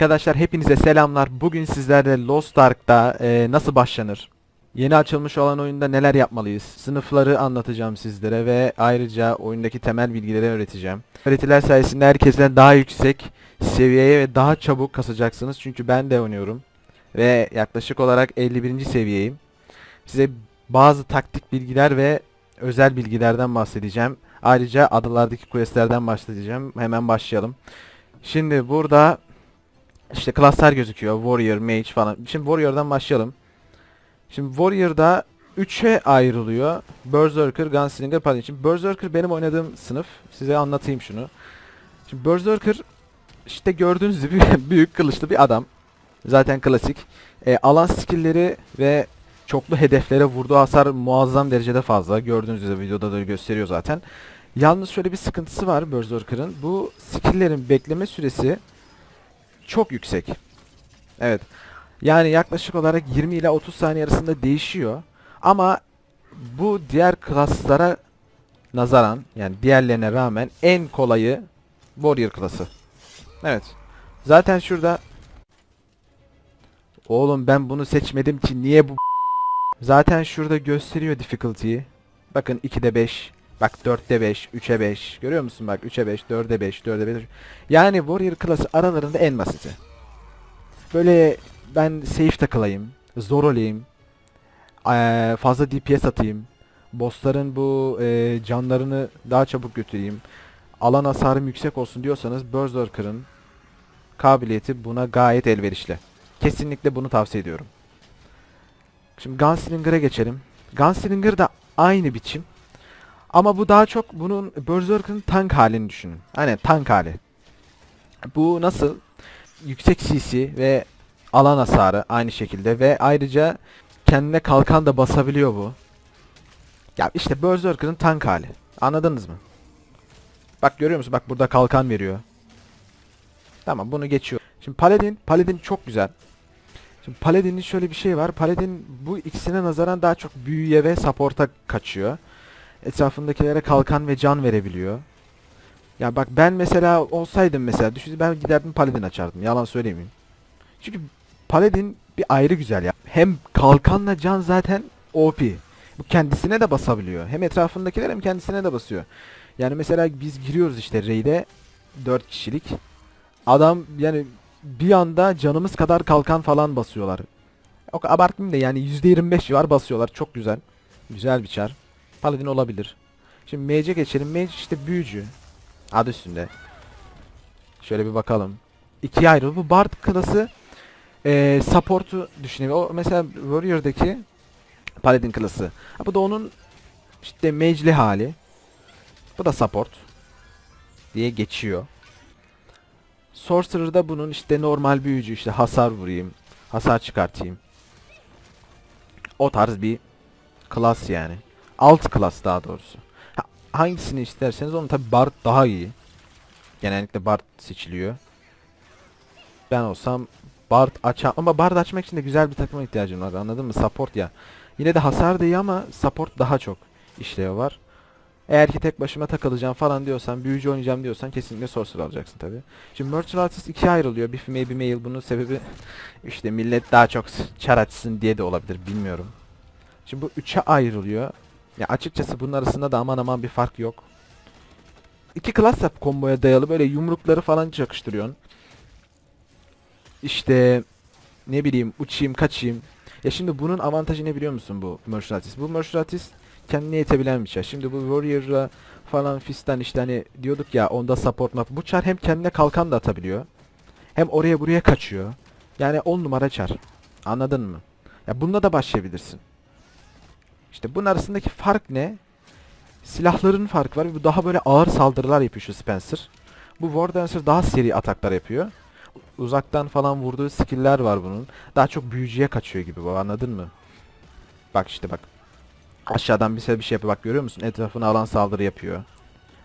Arkadaşlar hepinize selamlar. Bugün sizlerle Lost Ark'ta e, nasıl başlanır? Yeni açılmış olan oyunda neler yapmalıyız? Sınıfları anlatacağım sizlere ve ayrıca oyundaki temel bilgileri öğreteceğim. Öğretiler sayesinde herkesten daha yüksek seviyeye ve daha çabuk kasacaksınız. Çünkü ben de oynuyorum. Ve yaklaşık olarak 51. seviyeyim. Size bazı taktik bilgiler ve özel bilgilerden bahsedeceğim. Ayrıca adalardaki questlerden bahsedeceğim. Hemen başlayalım. Şimdi burada işte klaslar gözüküyor. Warrior, Mage falan. Şimdi Warrior'dan başlayalım. Şimdi Warrior'da 3'e ayrılıyor. Berserker, Gunslinger, Paladin. Şimdi Berserker benim oynadığım sınıf. Size anlatayım şunu. Şimdi Berserker işte gördüğünüz gibi büyük kılıçlı bir adam. Zaten klasik. E, alan skill'leri ve çoklu hedeflere vurduğu hasar muazzam derecede fazla. Gördüğünüz gibi videoda da gösteriyor zaten. Yalnız şöyle bir sıkıntısı var Berserker'ın. Bu skill'lerin bekleme süresi çok yüksek. Evet. Yani yaklaşık olarak 20 ile 30 saniye arasında değişiyor. Ama bu diğer klaslara nazaran yani diğerlerine rağmen en kolayı Warrior klası. Evet. Zaten şurada Oğlum ben bunu seçmedim ki niye bu Zaten şurada gösteriyor difficulty'yi. Bakın 2'de 5. Bak 4'te 5, 3'e 5. Görüyor musun bak 3'e 5, 4'e 5, 4'e 5. Yani Warrior klası aralarında en basiti. Böyle ben safe takılayım, zor olayım, fazla DPS atayım, bossların bu eee, canlarını daha çabuk götüreyim, alan hasarım yüksek olsun diyorsanız Berserker'ın kabiliyeti buna gayet elverişli. Kesinlikle bunu tavsiye ediyorum. Şimdi Gunslinger'a geçelim. Gunslinger da aynı biçim. Ama bu daha çok bunun Berserker'ın tank halini düşünün. Hani tank hali. Bu nasıl? Yüksek CC ve alan hasarı aynı şekilde ve ayrıca kendine kalkan da basabiliyor bu. Ya işte Berserker'ın tank hali. Anladınız mı? Bak görüyor musun? Bak burada kalkan veriyor. Tamam bunu geçiyor. Şimdi Paladin, Paladin çok güzel. Şimdi Paladin'in şöyle bir şey var. Paladin bu ikisine nazaran daha çok büyüye ve support'a kaçıyor. Etrafındakilere kalkan ve can verebiliyor. Ya bak ben mesela olsaydım mesela düşün ben giderdim Paladin açardım. Yalan söylemeyeyim. Çünkü Paladin bir ayrı güzel ya. Hem kalkanla can zaten OP. Bu kendisine de basabiliyor. Hem etrafındakiler hem kendisine de basıyor. Yani mesela biz giriyoruz işte raid'e 4 kişilik. Adam yani bir anda canımız kadar kalkan falan basıyorlar. Kadar abartmayayım da yani %25 civar basıyorlar. Çok güzel. Güzel bir çar. Paladin olabilir. Şimdi Mage'e geçelim. Mage işte büyücü. Adı üstünde. Şöyle bir bakalım. İkiye ayrı. Bu Bard klası eee support'u düşünelim. O mesela Warrior'daki Paladin klası. Ha, bu da onun işte mage'li hali. Bu da support diye geçiyor. Sorcerer'da bunun işte normal büyücü işte hasar vurayım, hasar çıkartayım. O tarz bir klas yani. Alt klas daha doğrusu. Ha, hangisini isterseniz onun tabi Bard daha iyi. Genellikle Bard seçiliyor. Ben olsam Bard açar ama Bard açmak için de güzel bir takıma ihtiyacım var anladın mı? Support ya. Yine de hasar da iyi ama support daha çok işlevi var. Eğer ki tek başıma takılacağım falan diyorsan, büyücü oynayacağım diyorsan kesinlikle sorcerer alacaksın tabi. Şimdi Merchant Artist ikiye ayrılıyor. Bir female bir male. Bunun sebebi işte millet daha çok çar açsın diye de olabilir bilmiyorum. Şimdi bu üçe ayrılıyor. Ya açıkçası bunun arasında da aman aman bir fark yok. İki klas yap komboya dayalı böyle yumrukları falan çakıştırıyorsun. İşte ne bileyim uçayım kaçayım. Ya şimdi bunun avantajı ne biliyor musun bu Merchant Artist? Bu Merchant Artist kendine yetebilen bir çar. Şimdi bu Warrior'la falan fistan işte hani diyorduk ya onda support map. Bu çar hem kendine kalkan da atabiliyor. Hem oraya buraya kaçıyor. Yani 10 numara çar. Anladın mı? Ya bununla da başlayabilirsin. İşte bunun arasındaki fark ne? Silahların farkı var. Bu daha böyle ağır saldırılar yapıyor şu Spencer. Bu War daha seri ataklar yapıyor. Uzaktan falan vurduğu skill'ler var bunun. Daha çok büyücüye kaçıyor gibi bu anladın mı? Bak işte bak. Aşağıdan bir şey bir şey yapıyor. Bak görüyor musun? Etrafına alan saldırı yapıyor.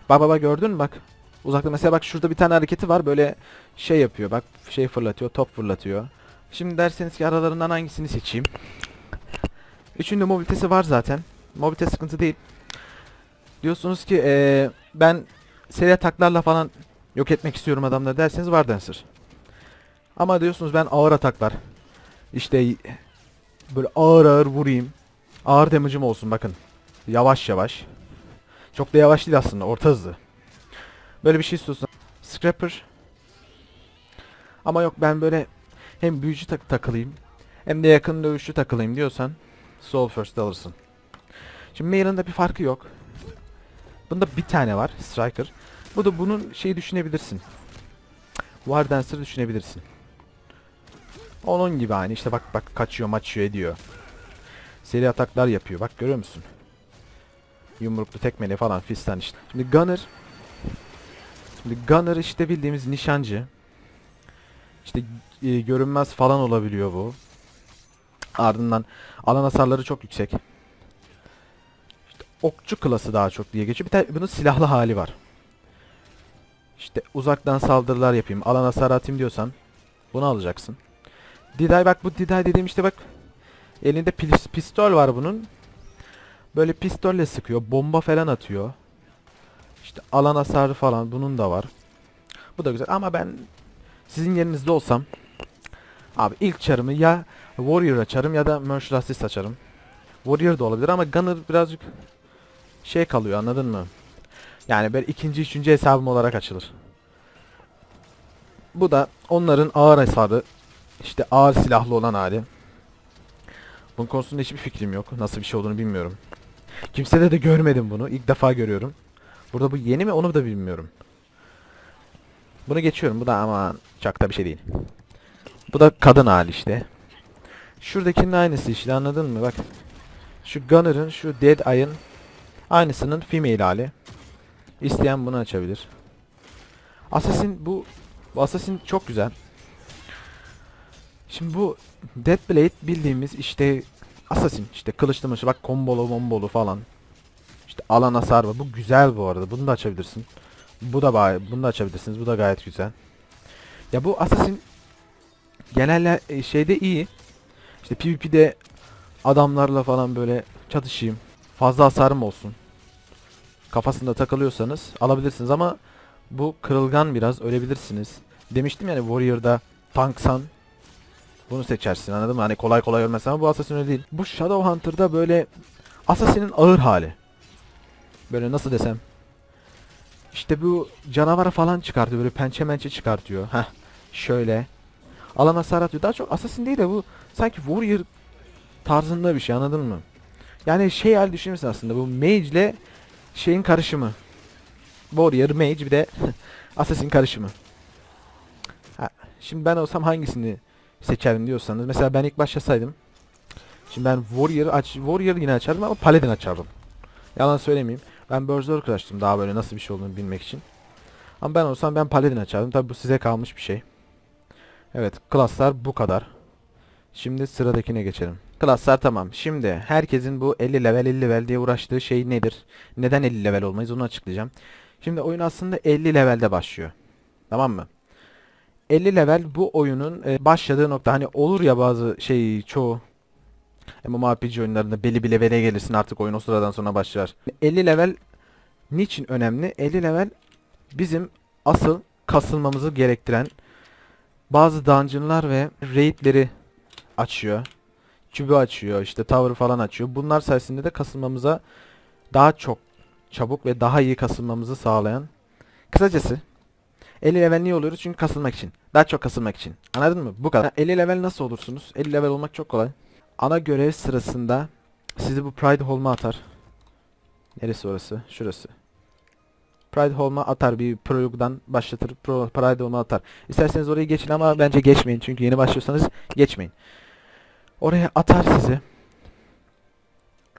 Bak baba gördün mü bak. Uzakta mesela bak şurada bir tane hareketi var. Böyle şey yapıyor. Bak şey fırlatıyor. Top fırlatıyor. Şimdi derseniz ki aralarından hangisini seçeyim? Üçünde mobilitesi var zaten. Mobilite sıkıntı değil. Diyorsunuz ki eee, ben seri ataklarla falan yok etmek istiyorum adamları derseniz var Dancer. Ama diyorsunuz ben ağır ataklar. İşte böyle ağır ağır vurayım. Ağır damage'ım olsun bakın. Yavaş yavaş. Çok da yavaş değil aslında orta hızlı. Böyle bir şey istiyorsun. Scrapper. Ama yok ben böyle hem büyücü tak takılayım hem de yakın dövüşçü takılayım diyorsan Soul First alırsın. Şimdi Mail'in de bir farkı yok. Bunda bir tane var Striker. Bu da bunun şeyi düşünebilirsin. War Dancer düşünebilirsin. Onun gibi aynı işte bak bak kaçıyor maçıyor ediyor. Seri ataklar yapıyor bak görüyor musun? Yumruklu tekmeli falan fistan işte. Şimdi Gunner Şimdi Gunner işte bildiğimiz nişancı. İşte e, görünmez falan olabiliyor bu. Ardından alan hasarları çok yüksek. İşte okçu klası daha çok diye geçiyor. Bir tane bunun silahlı hali var. İşte uzaktan saldırılar yapayım, alan hasarı atayım diyorsan bunu alacaksın. Diday bak bu Diday dediğim işte bak elinde pis- pistol var bunun. Böyle pistolle sıkıyor, bomba falan atıyor. İşte alan hasarı falan bunun da var. Bu da güzel ama ben sizin yerinizde olsam abi ilk çarımı ya Warrior açarım ya da Mercy Assist açarım. Warrior da olabilir ama Gunner birazcık şey kalıyor anladın mı? Yani böyle ikinci, üçüncü hesabım olarak açılır. Bu da onların ağır hasarı, işte ağır silahlı olan hali. Bunun konusunda hiçbir fikrim yok. Nasıl bir şey olduğunu bilmiyorum. Kimsede de görmedim bunu. İlk defa görüyorum. Burada bu yeni mi onu da bilmiyorum. Bunu geçiyorum. Bu da ama çok da bir şey değil. Bu da kadın hali işte. Şuradakinin aynısı işte anladın mı? Bak. Şu Gunner'ın, şu Dead Eye'ın aynısının female hali. İsteyen bunu açabilir. Assassin bu bu Assassin çok güzel. Şimdi bu Deathblade bildiğimiz işte Assassin işte kılıçlı mışı bak kombolu mombolu falan. İşte alan hasar var. Bu güzel bu arada. Bunu da açabilirsin. Bu da bunu da açabilirsiniz. Bu da gayet güzel. Ya bu Assassin genelde e, şeyde iyi. İşte PvP'de adamlarla falan böyle çatışayım. Fazla hasarım olsun kafasında takılıyorsanız alabilirsiniz ama bu kırılgan biraz ölebilirsiniz. Demiştim yani Warrior'da tanksan bunu seçersin anladın mı? Hani kolay kolay ölmezsen ama bu Assassin öyle değil. Bu Shadowhunter'da böyle Assassin'in ağır hali. Böyle nasıl desem. İşte bu canavara falan çıkartıyor. Böyle pençe mençe çıkartıyor. Heh. Şöyle. Alan hasar atıyor. Daha çok Assassin değil de bu sanki Warrior tarzında bir şey anladın mı? Yani şey hal düşünürsen aslında bu Mage ile şeyin karışımı. Warrior, Mage bir de Assassin karışımı. Ha, şimdi ben olsam hangisini seçerdim diyorsanız. Mesela ben ilk başlasaydım. Şimdi ben Warrior aç Warrior yine açardım ama Paladin açardım. Yalan söylemeyeyim. Ben Berserker açtım daha böyle nasıl bir şey olduğunu bilmek için. Ama ben olsam ben Paladin açardım. Tabi bu size kalmış bir şey. Evet, klaslar bu kadar. Şimdi sıradakine geçelim. Klaslar tamam. Şimdi herkesin bu 50 level 50 level diye uğraştığı şey nedir? Neden 50 level olmayız onu açıklayacağım. Şimdi oyun aslında 50 levelde başlıyor. Tamam mı? 50 level bu oyunun e, başladığı nokta. Hani olur ya bazı şey çoğu MMORPG oyunlarında belli bir levele gelirsin artık oyun o sıradan sonra başlar. 50 level niçin önemli? 50 level bizim asıl kasılmamızı gerektiren bazı dungeonlar ve raidleri açıyor. Kübü açıyor, işte tower falan açıyor. Bunlar sayesinde de kasılmamıza daha çok çabuk ve daha iyi kasılmamızı sağlayan. Kısacası 50 level niye oluyoruz? Çünkü kasılmak için. Daha çok kasılmak için. Anladın mı? Bu kadar. 50 level nasıl olursunuz? 50 level olmak çok kolay. Ana görev sırasında sizi bu Pride Home'a atar. Neresi orası? Şurası. Pride Home'a atar bir prologdan başlatır. Pro, Pride Home'a atar. İsterseniz orayı geçin ama bence geçmeyin. Çünkü yeni başlıyorsanız geçmeyin. Oraya atar sizi.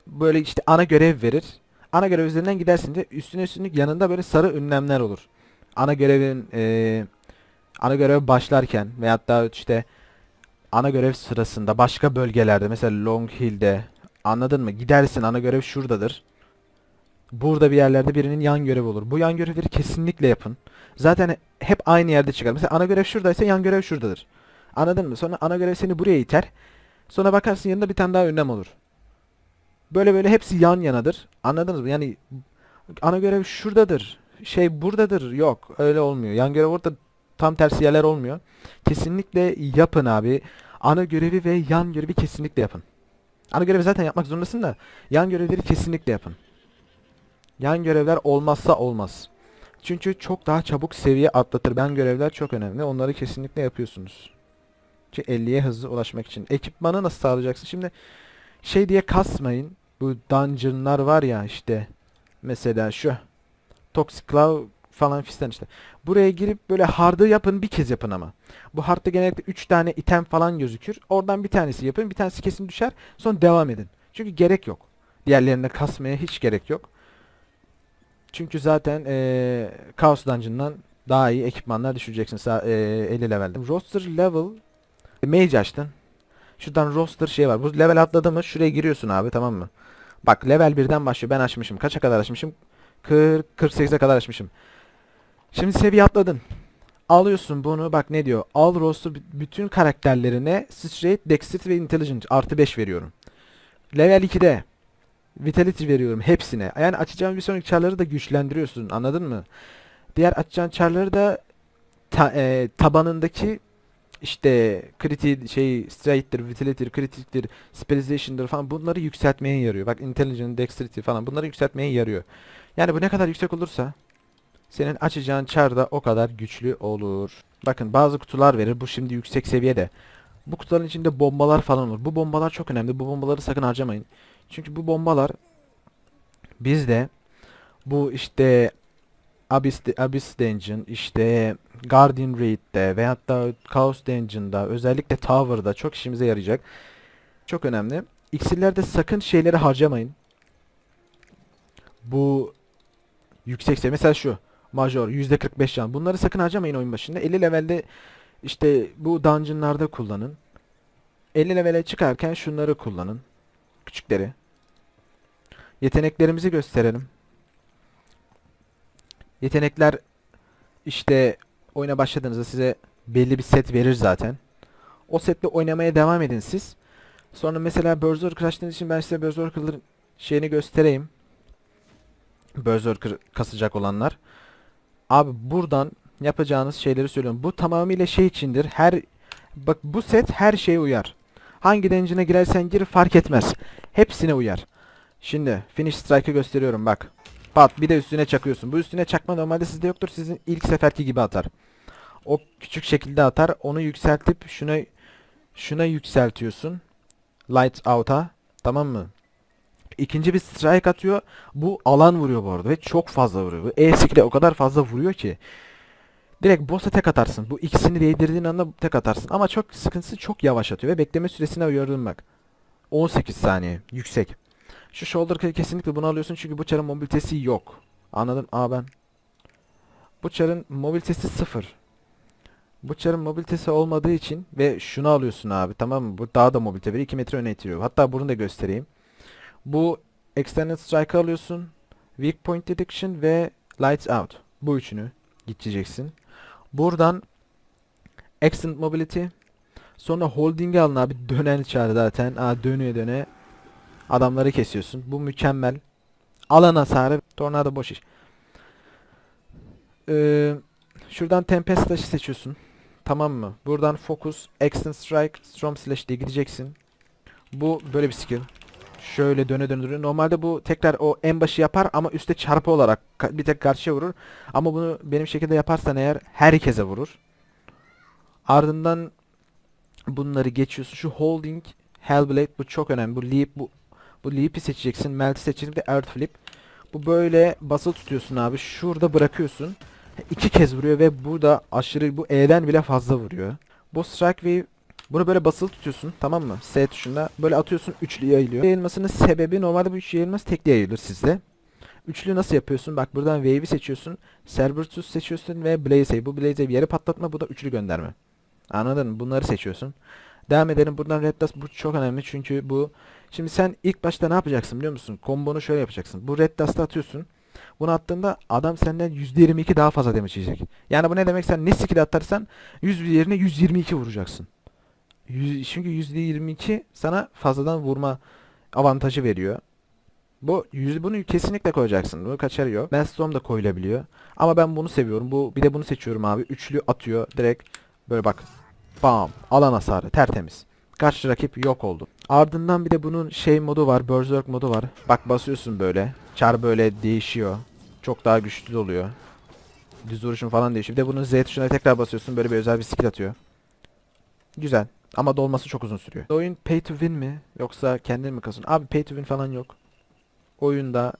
Böyle işte ana görev verir. Ana görev üzerinden gidersin de üstüne üstlük yanında böyle sarı ünlemler olur. Ana görevin eee ana görev başlarken veyahut da işte ana görev sırasında başka bölgelerde mesela Long Hill'de anladın mı? Gidersin ana görev şuradadır. Burada bir yerlerde birinin yan görevi olur. Bu yan görevleri kesinlikle yapın. Zaten hep aynı yerde çıkar. Mesela ana görev şuradaysa yan görev şuradadır. Anladın mı? Sonra ana görev seni buraya iter. Sonra bakarsın yanında bir tane daha önlem olur. Böyle böyle hepsi yan yanadır. Anladınız mı? Yani ana görev şuradadır. Şey buradadır. Yok. Öyle olmuyor. Yan görev orada tam tersi yerler olmuyor. Kesinlikle yapın abi. Ana görevi ve yan görevi kesinlikle yapın. Ana görevi zaten yapmak zorundasın da yan görevleri kesinlikle yapın. Yan görevler olmazsa olmaz. Çünkü çok daha çabuk seviye atlatır. Ben görevler çok önemli. Onları kesinlikle yapıyorsunuz. Çünkü 50'ye hızlı ulaşmak için. Ekipmanı nasıl sağlayacaksın? Şimdi şey diye kasmayın. Bu dungeonlar var ya işte. Mesela şu. Toxic Claw falan fistan işte. Buraya girip böyle hard'ı yapın bir kez yapın ama. Bu hard'da genellikle 3 tane item falan gözükür. Oradan bir tanesi yapın. Bir tanesi kesin düşer. Sonra devam edin. Çünkü gerek yok. Diğerlerine kasmaya hiç gerek yok. Çünkü zaten eee Chaos Dungeon'dan daha iyi ekipmanlar düşüreceksin eee 50 levelde. Roster level Mage açtın. Şuradan roster şey var. Bu level atladı mı şuraya giriyorsun abi tamam mı? Bak level 1'den başlıyor. Ben açmışım. Kaça kadar açmışım? 40 48'e kadar açmışım. Şimdi seviye atladın. Alıyorsun bunu bak ne diyor? Al roster bütün karakterlerine straight, dexterity ve intelligence artı 5 veriyorum. Level 2'de vitality veriyorum hepsine. Yani açacağın bir sonraki çarları da güçlendiriyorsun. Anladın mı? Diğer açacağın çarları da ta- e, tabanındaki işte kriti şey straight'tir, vitality'dir, kritiktir, specialization'dır falan bunları yükseltmeye yarıyor. Bak intelligence, dexterity falan bunları yükseltmeye yarıyor. Yani bu ne kadar yüksek olursa senin açacağın çar da o kadar güçlü olur. Bakın bazı kutular verir. Bu şimdi yüksek seviyede. Bu kutuların içinde bombalar falan olur. Bu bombalar çok önemli. Bu bombaları sakın harcamayın. Çünkü bu bombalar bizde bu işte Abyss, Abyss Dungeon, işte Guardian Raid'de veyahut da Chaos Dungeon'da özellikle Tower'da çok işimize yarayacak. Çok önemli. İksirlerde sakın şeyleri harcamayın. Bu yüksek seviye mesela şu Major %45 can. Bunları sakın harcamayın oyun başında. 50 levelde işte bu dungeon'larda kullanın. 50 levele çıkarken şunları kullanın. Küçükleri. Yeteneklerimizi gösterelim. Yetenekler işte oyuna başladığınızda size belli bir set verir zaten. O setle oynamaya devam edin siz. Sonra mesela Berserker açtığınız için ben size Berserker'ların şeyini göstereyim. Berserker kasacak olanlar. Abi buradan yapacağınız şeyleri söylüyorum. Bu tamamıyla şey içindir. Her bak bu set her şeye uyar. Hangi dungeon'a girersen gir fark etmez. Hepsine uyar. Şimdi finish strike'ı gösteriyorum bak. Pat bir de üstüne çakıyorsun. Bu üstüne çakma normalde sizde yoktur. Sizin ilk seferki gibi atar. O küçük şekilde atar. Onu yükseltip şuna şuna yükseltiyorsun. Light out'a. Tamam mı? İkinci bir strike atıyor. Bu alan vuruyor bu arada ve çok fazla vuruyor. Bu E o kadar fazla vuruyor ki. Direkt boss'a tek atarsın. Bu ikisini değdirdiğin anda tek atarsın. Ama çok sıkıntısı çok yavaş atıyor ve bekleme süresine uyardım bak. 18 saniye. Yüksek. Şu shoulder kick'i kesinlikle bunu alıyorsun çünkü bu çarın mobilitesi yok. Anladın? Aa ben. Bu çarın mobilitesi sıfır. Bu çarın mobilitesi olmadığı için ve şunu alıyorsun abi tamam mı? Bu daha da mobilite veriyor. 2 metre öne itiriyor. Hatta bunu da göstereyim. Bu Extended Strike alıyorsun. Weak Point Detection ve Lights Out. Bu üçünü geçeceksin. Buradan Extended Mobility. Sonra Holding'i alın abi. Dönen çağrı zaten. Aa, dönüyor döne. Adamları kesiyorsun. Bu mükemmel. Alan hasarı. Tornado boş iş. Ee, şuradan Tempest taşı seçiyorsun. Tamam mı? Buradan Focus, Extend Strike, Storm Slash diye gideceksin. Bu böyle bir skill. Şöyle döne döne döne. Normalde bu tekrar o en başı yapar ama üstte çarpı olarak bir tek karşıya vurur. Ama bunu benim şekilde yaparsan eğer herkese vurur. Ardından bunları geçiyorsun. Şu Holding, Hellblade bu çok önemli. Bu Leap bu bu Leap'i seçeceksin. Melt'i seçeceksin. De Earth Flip. Bu böyle basılı tutuyorsun abi. Şurada bırakıyorsun. İki kez vuruyor ve burada aşırı bu E'den bile fazla vuruyor. Bu Strike Wave bunu böyle basılı tutuyorsun tamam mı? S tuşunda böyle atıyorsun üçlü yayılıyor. Yayılmasının sebebi normalde bu üçlü yayılması tekli yayılır sizde. Üçlü nasıl yapıyorsun? Bak buradan Wave'i seçiyorsun. Cerberus seçiyorsun ve Blaze Wave. Bu Blaze Wave yarı patlatma bu da üçlü gönderme. Anladın mı? Bunları seçiyorsun. Devam edelim. Buradan Red Dust bu çok önemli çünkü bu Şimdi sen ilk başta ne yapacaksın biliyor musun? Kombonu şöyle yapacaksın. Bu Red Dust'ı atıyorsun. Bunu attığında adam senden %22 daha fazla damage yiyecek. Yani bu ne demek? Sen ne skill atarsan 100 yerine 122 vuracaksın. Yüz- çünkü %22 sana fazladan vurma avantajı veriyor. Bu yüzü bunu kesinlikle koyacaksın. Bunu kaçarıyor. Storm da koyulabiliyor. Ama ben bunu seviyorum. Bu bir de bunu seçiyorum abi. Üçlü atıyor direkt. Böyle bak. Bam. Alan hasarı tertemiz. Karşı rakip yok oldu. Ardından bir de bunun şey modu var. Berserk modu var. Bak basıyorsun böyle. Çar böyle değişiyor. Çok daha güçlü oluyor. Düz vuruşun falan değişiyor. Bir de bunun Z tuşuna tekrar basıyorsun. Böyle bir özel bir skill atıyor. Güzel. Ama dolması çok uzun sürüyor. Oyun pay to win mi? Yoksa kendin mi kasın? Abi pay to win falan yok. Oyunda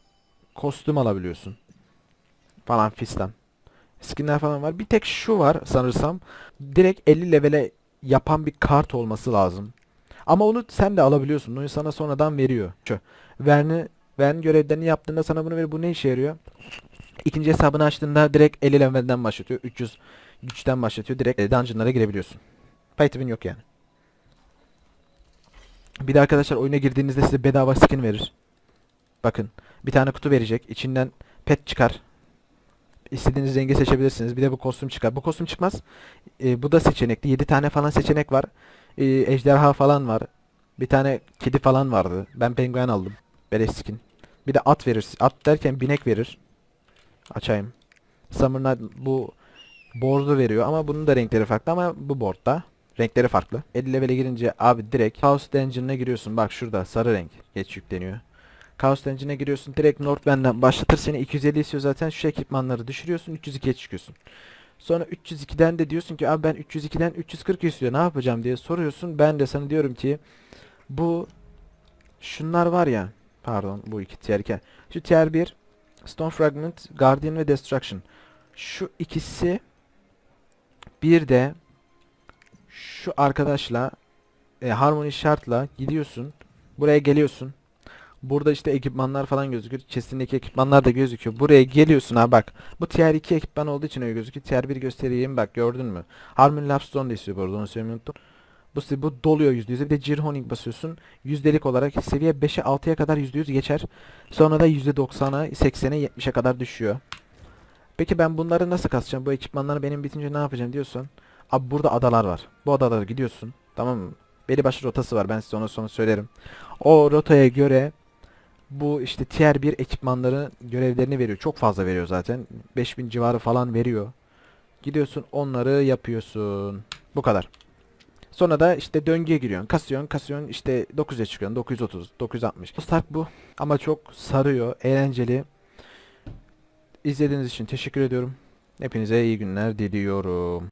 kostüm alabiliyorsun. Falan fistan. Skinler falan var. Bir tek şu var sanırsam. Direkt 50 levele yapan bir kart olması lazım. Ama onu sen de alabiliyorsun. Onu sana sonradan veriyor. Şu. Verne, Verne görevlerini yaptığında sana bunu veriyor. Bu ne işe yarıyor? İkinci hesabını açtığında direkt 50 levelden başlatıyor. 300 güçten başlatıyor. Direkt dungeonlara girebiliyorsun. Pay to win yok yani. Bir de arkadaşlar oyuna girdiğinizde size bedava skin verir. Bakın bir tane kutu verecek. İçinden pet çıkar. İstediğiniz rengi seçebilirsiniz. Bir de bu kostüm çıkar. Bu kostüm çıkmaz. Ee, bu da seçenekli. 7 tane falan seçenek var. Ee, ejderha falan var. Bir tane kedi falan vardı. Ben penguen aldım. Beleş skin. Bir de at verir. At derken binek verir. Açayım. Summer Night bu board'u veriyor ama bunun da renkleri farklı ama bu board'da renkleri farklı. 50 level'e girince abi direkt Chaos Dungeon'a giriyorsun. Bak şurada sarı renk geç yükleniyor. Chaos Dungeon'a giriyorsun. Direkt Northwind'den başlatır seni. 250 istiyor zaten. Şu ekipmanları düşürüyorsun. 302'ye çıkıyorsun. Sonra 302'den de diyorsun ki abi ben 302'den 340 istiyor. Ne yapacağım diye soruyorsun. Ben de sana diyorum ki bu şunlar var ya. Pardon bu iki tier 2. Şu tier 1 Stone Fragment, Guardian ve Destruction. Şu ikisi bir de şu arkadaşla e, Harmony Shard'la gidiyorsun. Buraya geliyorsun. Burada işte ekipmanlar falan gözüküyor. Chest'indeki ekipmanlar da gözüküyor. Buraya geliyorsun ha bak. Bu tier 2 ekipman olduğu için öyle gözüküyor. Tier 1 göstereyim bak gördün mü? Harmony Lapstone da istiyor bu arada onu söylemeyi unuttum. Bu, bu doluyor %100'e. Bir de Jirhoning basıyorsun. Yüzdelik olarak seviye 5'e 6'ya kadar %100 geçer. Sonra da %90'a 80'e 70'e kadar düşüyor. Peki ben bunları nasıl kasacağım? Bu ekipmanları benim bitince ne yapacağım diyorsan. Abi burada adalar var. Bu adalara gidiyorsun. Tamam mı? Belli başlı rotası var. Ben size onu sonra söylerim. O rotaya göre bu işte tier 1 ekipmanların görevlerini veriyor. Çok fazla veriyor zaten. 5000 civarı falan veriyor. Gidiyorsun onları yapıyorsun. Bu kadar. Sonra da işte döngüye giriyorsun. Kasıyorsun, kasıyorsun. işte 9'a çıkıyorsun. 930, 960. Start bu. Ama çok sarıyor. Eğlenceli. İzlediğiniz için teşekkür ediyorum. Hepinize iyi günler diliyorum.